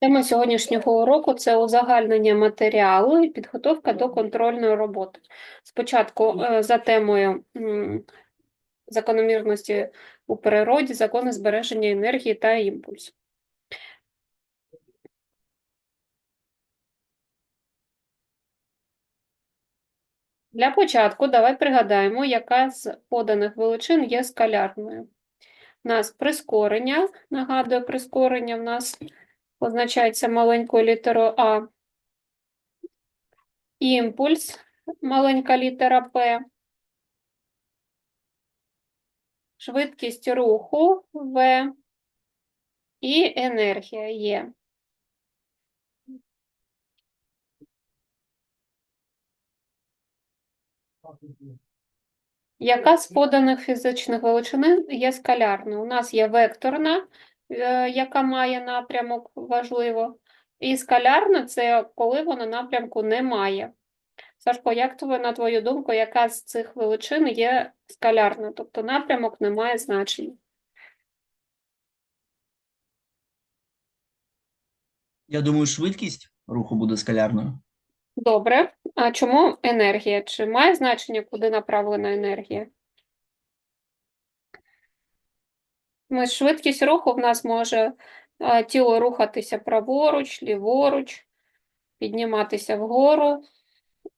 Тема сьогоднішнього уроку це узагальнення матеріалу і підготовка до контрольної роботи. Спочатку е, за темою закономірності у природі, закони збереження енергії та імпульсу. Для початку давай пригадаємо, яка з поданих величин є скалярною. У нас прискорення, нагадую, прискорення в нас позначається маленькою літерою А. Імпульс, маленька літера П. Швидкість руху В і енергія Є. Яка з поданих фізичних величин є скалярною? У нас є векторна, яка має напрямок, важливо, і скалярна це коли вона напрямку не має. Сашко, як твоє, на твою думку, яка з цих величин є скалярною? Тобто напрямок не має значення. Я думаю, швидкість руху буде скалярною. Добре. А чому енергія? Чи має значення, куди направлена енергія? Ми швидкість руху в нас може е, тіло рухатися праворуч, ліворуч, підніматися вгору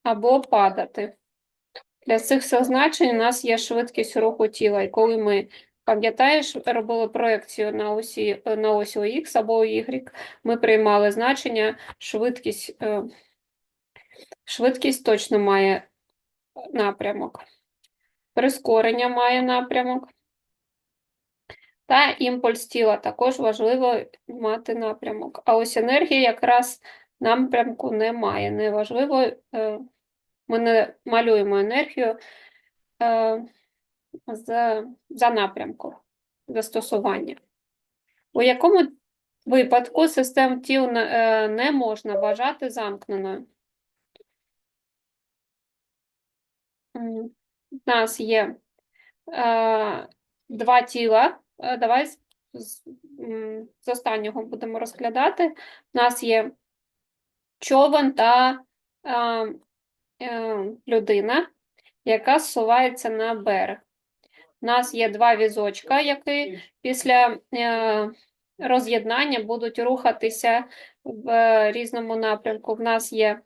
або падати. Для цих всіх значень у нас є швидкість руху тіла. І коли ми, пам'ятаєш, робили проекцію на осі, на ось Х або Y, ми приймали значення швидкість. е, Швидкість точно має напрямок. Прискорення має напрямок. Та імпульс тіла також важливо мати напрямок. А ось енергія якраз напрямку немає. Неважливо, е, ми не малюємо енергію е, за, за напрямком застосування. У якому випадку систем тіл не, е, можна вважати замкненою? У нас є е, два тіла. Е, Давай з, з, з останнього будемо розглядати. У нас є човен та е, е, людина, яка зсувається на берег. У нас є два візочка, які після е, роз'єднання будуть рухатися в різному напрямку. В нас є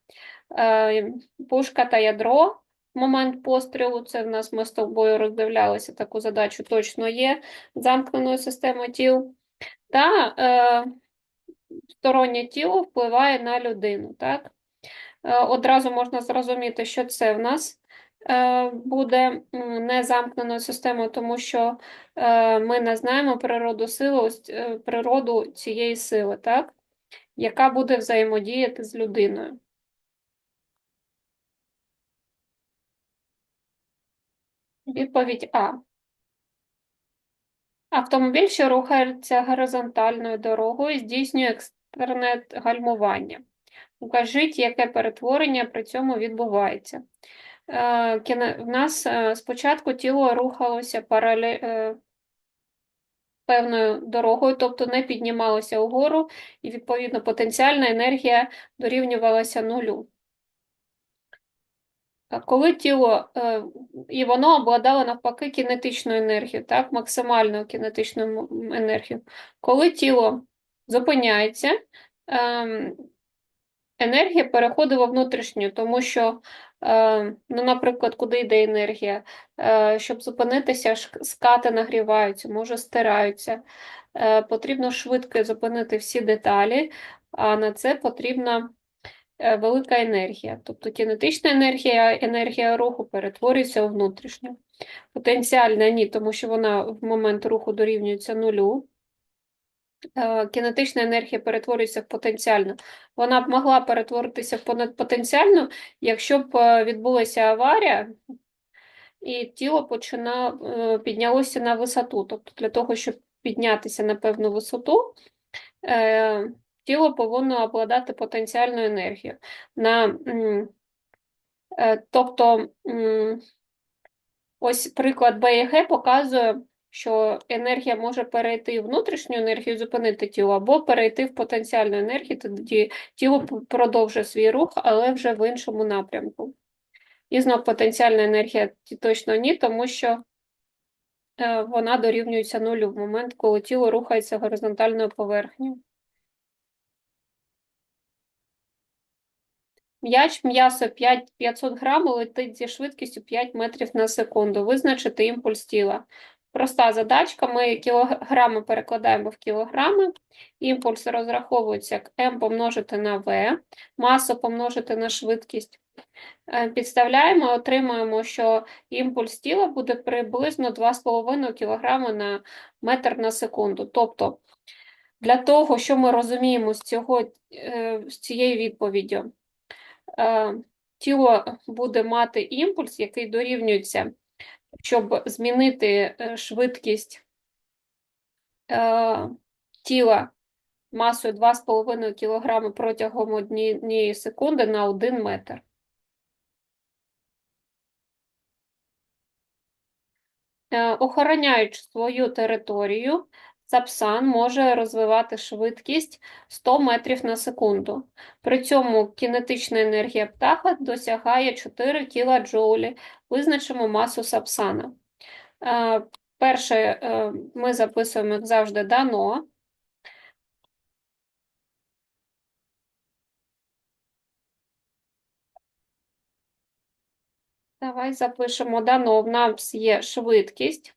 е, пушка та ядро. Момент пострілу, це в нас ми з тобою роздивлялися таку задачу, точно є замкненою системою тіл. Та е, стороннє тіло впливає на людину. Так? Е, одразу можна зрозуміти, що це в нас е, буде не замкненою системою, тому що е, ми не знаємо природу сили, е, природу цієї сили, так? яка буде взаємодіяти з людиною. Відповідь А. Автомобіль, що рухається горизонтальною дорогою, здійснює екстерне гальмування. Укажіть, яке перетворення при цьому відбувається. Е, В нас е, спочатку тіло рухалося парале... е, певною дорогою, тобто не піднімалося вгору, і, відповідно, потенціальна енергія дорівнювалася нулю. Коли тіло, е, і воно обладало навпаки кінетичною енергією, так, максимальною кінетичною енергією. Коли тіло зупиняється, ем, енергія переходить во внутрішню, тому що, е, ну, наприклад, куди йде енергія? Е, Щоб зупинитися, скати нагріваються, може стираються. Потрібно швидко зупинити всі деталі, а на це потрібна велика енергія. Тобто кінетична енергія, енергія руху перетворюється у внутрішню. Потенціальна ні, тому що вона в момент руху дорівнюється нулю. Е, Кінетична енергія перетворюється в потенціальну. Вона б могла перетворитися в понадпотенціальну, якщо б е, відбулася аварія, і тіло почина, е, піднялося на висоту. Тобто для того, щоб піднятися на певну висоту, е, тіло повинно обладати потенціальною енергією. На, е, тобто, ось приклад Б і Г показує, що енергія може перейти в внутрішню енергію, зупинити тіло, або перейти в потенціальну енергію, тоді тіло продовжує свій рух, але вже в іншому напрямку. І знов потенціальна енергія точно ні, тому що е, вона дорівнюється нулю в момент, коли тіло рухається горизонтальною поверхнею. М'яч м'ясо 500 грам летить зі швидкістю 5 метрів на секунду. Визначити імпульс тіла. Проста задачка. Ми кілограми перекладаємо в кілограми. Імпульс розраховується як m помножити на v, масу помножити на швидкість. Е, Підставляємо, отримуємо, що імпульс тіла буде приблизно 2,5 кг на метр на секунду. Тобто, для того, що ми розуміємо з, цього, е, з цієї відповіді, е, тіло буде мати імпульс, який дорівнюється, щоб змінити е, швидкість е, тіла масою 2,5 кг протягом однієї секунди на 1 метр. Е, Охороняючи свою територію, Сапсан може розвивати швидкість 100 метрів на секунду. При цьому кінетична енергія птаха досягає 4 кілоджоулі. Визначимо масу Сапсана. Е, Перше, е, ми записуємо, як завжди, дано. Давай запишемо дано. В нас є швидкість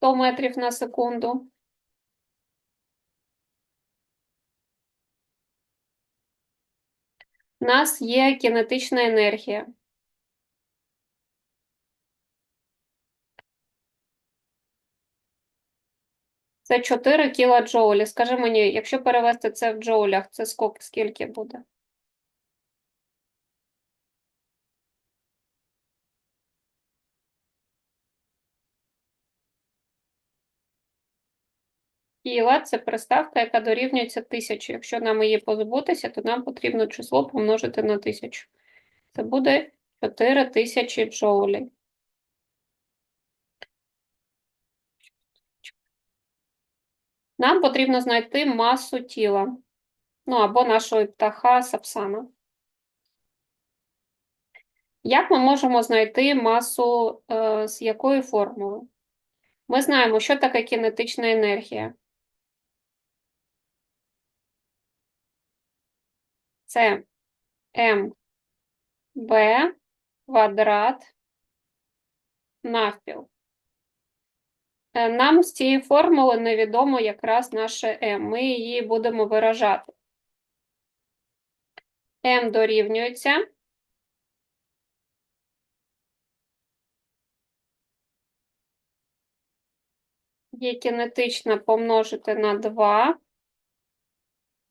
100 метрів на секунду. У нас є кінетична енергія. Це 4 кілоджоулі. Скажи мені, якщо перевести це в джоулях, це скільки, буде? Кіла – це приставка, яка дорівнюється тисячі. Якщо нам її позбутися, то нам потрібно число помножити на тисячу. Це буде 4 тисячі джоулей. Нам потрібно знайти масу тіла. Ну, або нашого птаха сапсана. Як ми можемо знайти масу е, з якої формули? Ми знаємо, що таке кінетична енергія. Це МБ квадрат навпіл. Е, Нам з цієї формули невідомо якраз наше М. Ми її будемо виражати. М дорівнюється є кінетична помножити на 2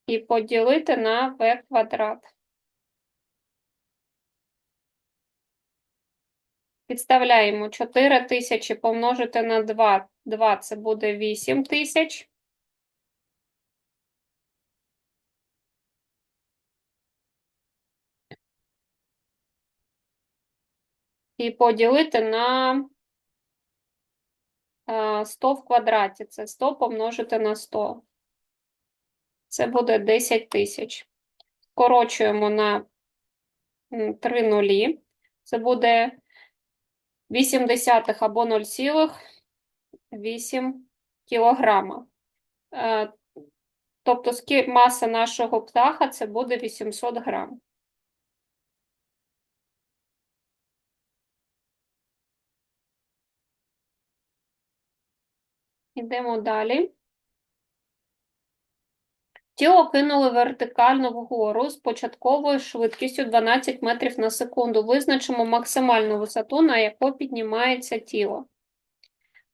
і поділити на v квадрат. Підставляємо 4 тисячі помножити на 2. 2 це буде 8 тисяч. І поділити на е, 100 в квадраті. Це 100 помножити на 100. Це буде 10 тисяч. Скорочуємо на 3 нулі. Це буде 8 десятих або 0,8 кілограма. Е, Тобто маса нашого птаха це буде 800 грам. Йдемо далі. Тіло кинули вертикально вгору з початковою швидкістю 12 метрів на секунду. Визначимо максимальну висоту, на яку піднімається тіло.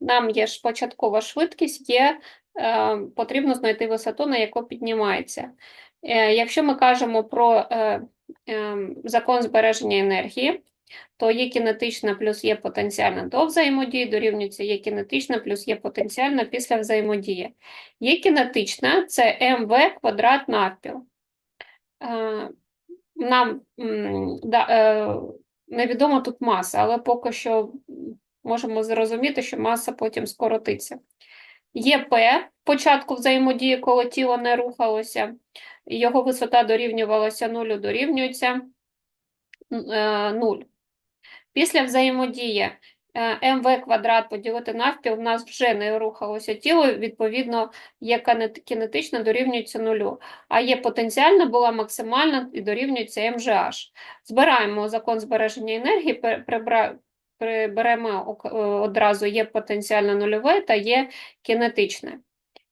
Нам є ж початкова швидкість, є, е, потрібно знайти висоту, на яку піднімається. Е, якщо ми кажемо про е, е, закон збереження енергії, то є кінетична плюс є потенціальна до взаємодії, дорівнюється є кінетична плюс є потенціальна після взаємодії. Є кінетична це МВ квадрат навпіл. Е, Нам да, е, невідома тут маса, але поки що можемо зрозуміти, що маса потім скоротиться. Є П, початку взаємодії, коли тіло не рухалося, його висота дорівнювалася нулю, дорівнюється е, 0. Після взаємодії е, МВ квадрат поділити навпіл, в нас вже не рухалося тіло, відповідно, є кинетична дорівнюється нулю, а є потенціальна була максимальна і дорівнюється МЖH. Збираємо закон збереження енергії, приберемо е, одразу є потенціальне нульове та є кинетичне.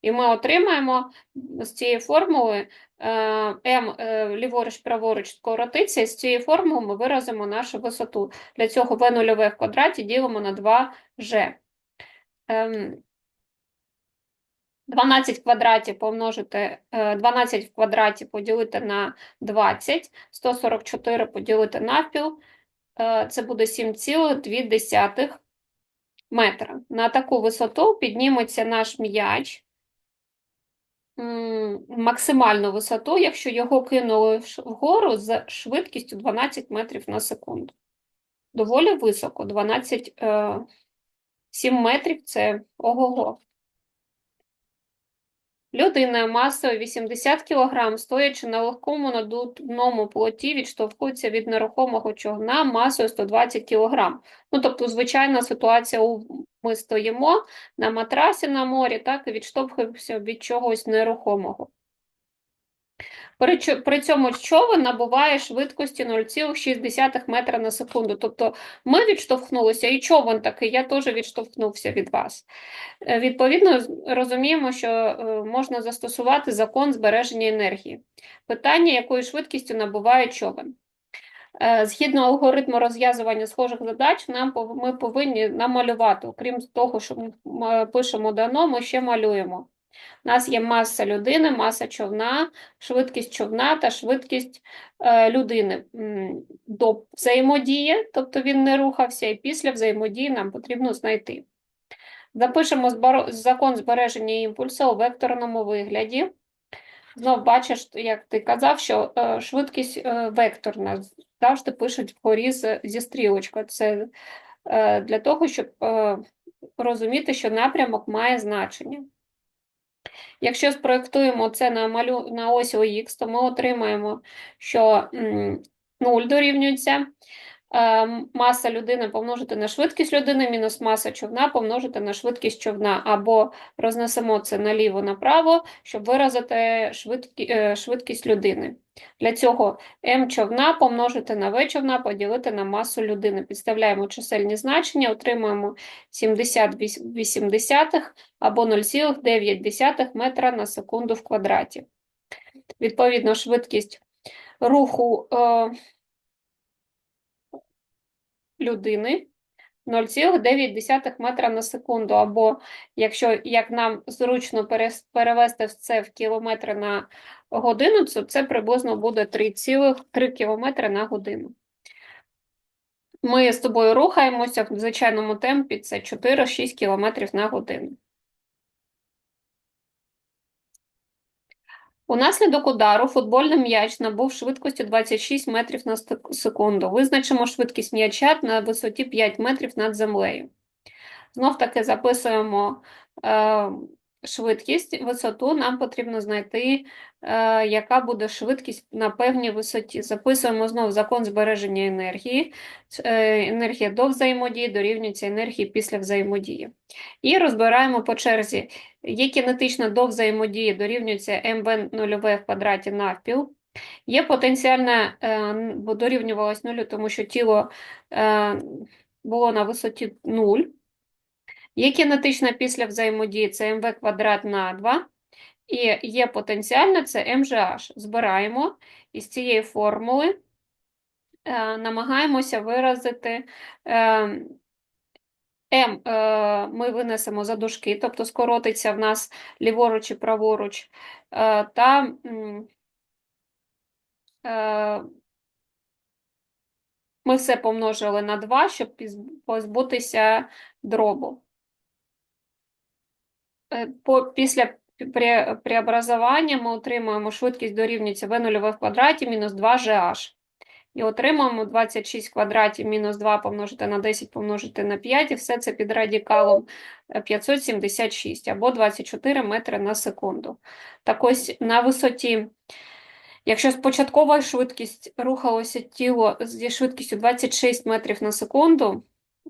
І ми отримаємо з цієї формули е, М е, ліворуч, праворуч скоротиться, з цієї формули ми виразимо нашу висоту. Для цього В нульове в квадраті ділимо на 2G. Ем, 12 квадратів помножити, е, 12 в квадраті поділити на 20, 144 поділити навпіл, е, це буде 7,2 метра. На таку висоту підніметься наш м'яч максимальну висоту, якщо його кинули вгору з швидкістю 12 метрів на секунду. Доволі високо, 12, е, 7 метрів – це ого-го. Людина масою 80 кг, стоячи на легкому надувному плоті, відштовхується від нерухомого човна масою 120 кг. Ну, тобто, звичайна ситуація, у- ми стоїмо на матрасі на морі, так, і відштовхуємося від чогось нерухомого. При, цьому човен набуває швидкості 0,6 метра на секунду. Тобто ми відштовхнулися, і човен такий, я теж відштовхнувся від вас. Е, Відповідно, розуміємо, що е, можна застосувати закон збереження енергії. Питання, якою швидкістю набуває човен. Е, Згідно алгоритму розв'язування схожих задач, нам ми повинні намалювати, окрім того, що ми пишемо дано, ми ще малюємо. У нас є маса людини, маса човна, швидкість човна та швидкість е, людини до взаємодії, тобто він не рухався, і після взаємодії нам потрібно знайти. Запишемо закон збереження імпульсу у векторному вигляді. Знов бачиш, як ти казав, що е, швидкість е, векторна завжди пишуть вгорі зі стрілочкою. Це е, для того, щоб розуміти, що напрямок має значення. Якщо спроєктуємо це на, малю... на ось ОХ, то ми отримаємо, що м, 0 дорівнюється маса людини помножити на швидкість людини, мінус маса човна помножити на швидкість човна, або рознесемо це наліво-направо, щоб виразити швидкі... е, швидкість людини. Для цього М човна помножити на В човна, поділити на масу людини. Підставляємо чисельні значення, отримуємо 70,8 або 0,9 метра на секунду в квадраті. Відповідно, швидкість руху е, людини 0,9 метра на секунду, або якщо як нам зручно перевести це в кілометри на годину, то це приблизно буде 3,3 кілометри на годину. Ми з тобою рухаємося в звичайному темпі, це 4-6 кілометрів на годину. Унаслідок удару футбольний м'яч набув швидкості 26 метрів на секунду. Визначимо швидкість м'яча на висоті 5 метрів над землею. Знов таки записуємо е, швидкість, висоту. Нам потрібно знайти, е, яка буде швидкість на певній висоті. Записуємо знов закон збереження енергії. Е, енергія до взаємодії дорівнюється енергії після взаємодії. І розбираємо по черзі. Є кінетична до взаємодії дорівнюється МВ нульове в квадраті навпіл. Є потенціальне, е, бо дорівнювалось нулю, тому що тіло е, було на висоті 0. Є кінетична після взаємодії, це МВ квадрат на 2. І є потенціальна, це МЖH. Збираємо із цієї формули е, намагаємося виразити е, М е, ми винесемо за дужки, тобто скоротиться в нас ліворуч і праворуч, е, та е, ми все помножили на 2, щоб позбутися дробу. Е, По, після пре- преобразування ми отримуємо швидкість дорівнюється v0 в квадраті мінус 2gh. І отримаємо 26 квадратів мінус 2 помножити на 10 помножити на 5, і все це під радикалом е, 576 або 24 метри на секунду. Так ось на висоті, якщо спочаткова швидкість рухалося тіло зі швидкістю 26 метрів на секунду,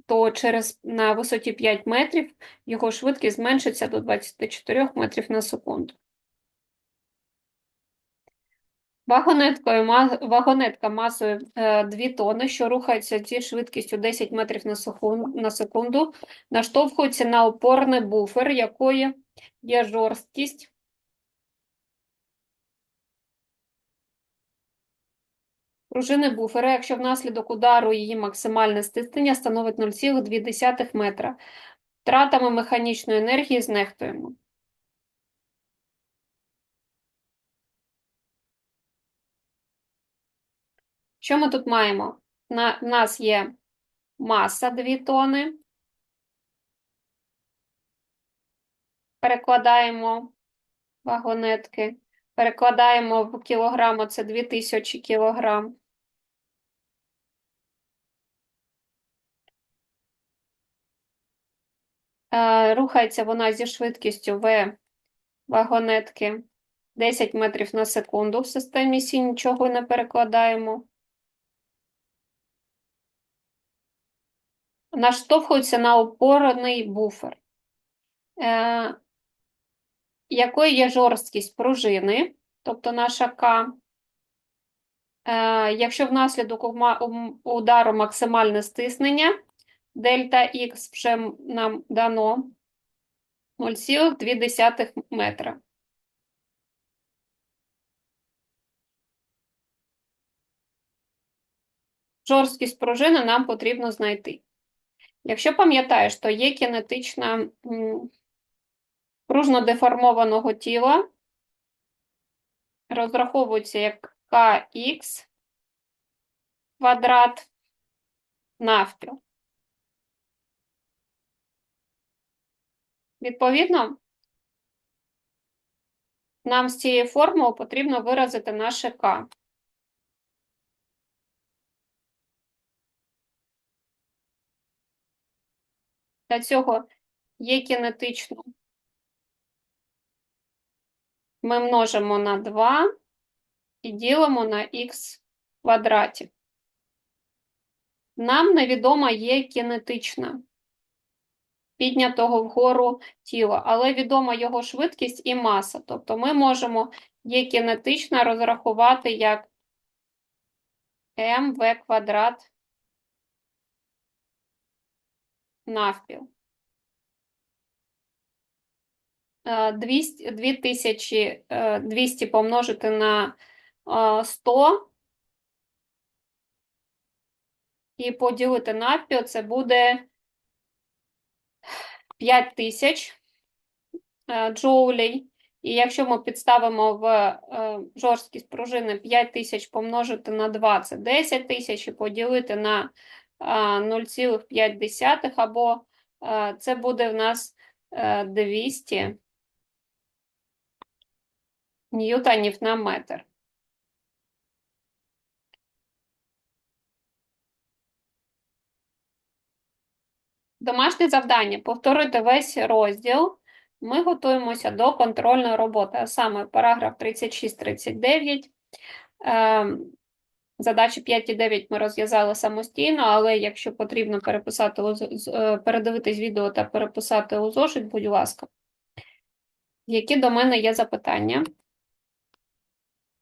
то через на висоті 5 метрів його швидкість зменшиться до 24 метрів на секунду. Вагонеткою, вагонетка масою е, 2 тони, що рухається зі швидкістю 10 метрів на секунду, наштовхується на опорний буфер, якої є жорсткість пружини буфера, якщо внаслідок удару її максимальне стиснення становить 0,2 метра. Втратами механічної енергії знехтуємо. Що ми тут маємо? На, в нас є маса 2 тони. Перекладаємо вагонетки. Перекладаємо в кілограм, це 2000 кілограм. Рухається вона зі швидкістю В вагонетки 10 метрів на секунду. В системі Сі нічого не перекладаємо. Наштовхується на опорний буфер. Е, якою є жорсткість пружини, тобто наша К. Е, якщо внаслідок удару максимальне стиснення, дельта Х вже нам дано 0,2 метра. Жорсткість пружини нам потрібно знайти. Якщо пам'ятаєш, то є кінетична пружно деформованого тіла, розраховується як kx квадрат навпіл. Відповідно, нам з цією формулою потрібно виразити наше k. Для цього є кінетичну. Ми множимо на 2 і ділимо на х квадраті. Нам невідома є кінетична піднятого вгору тіла, але відома його швидкість і маса. Тобто ми можемо є кінетична розрахувати як mv квадрат навпіл. Е, 200, 2000, е, 200 помножити на е, 100 і поділити навпіл, це буде 5000 е, джоулей. І якщо ми підставимо в е, жорсткість пружини 5000 помножити на 2, це 10 тисяч, і поділити на е, 0,5 або е, це буде в нас е, 200 ньютонів на метр. Домашнє завдання повторити весь розділ. Ми готуємося до контрольної роботи, а саме параграф 36-39. Ем, Задачі 5 і 9 ми розв'язали самостійно, але якщо потрібно переписати е, передивитись відео та переписати у зошит, будь ласка. Які до мене є запитання?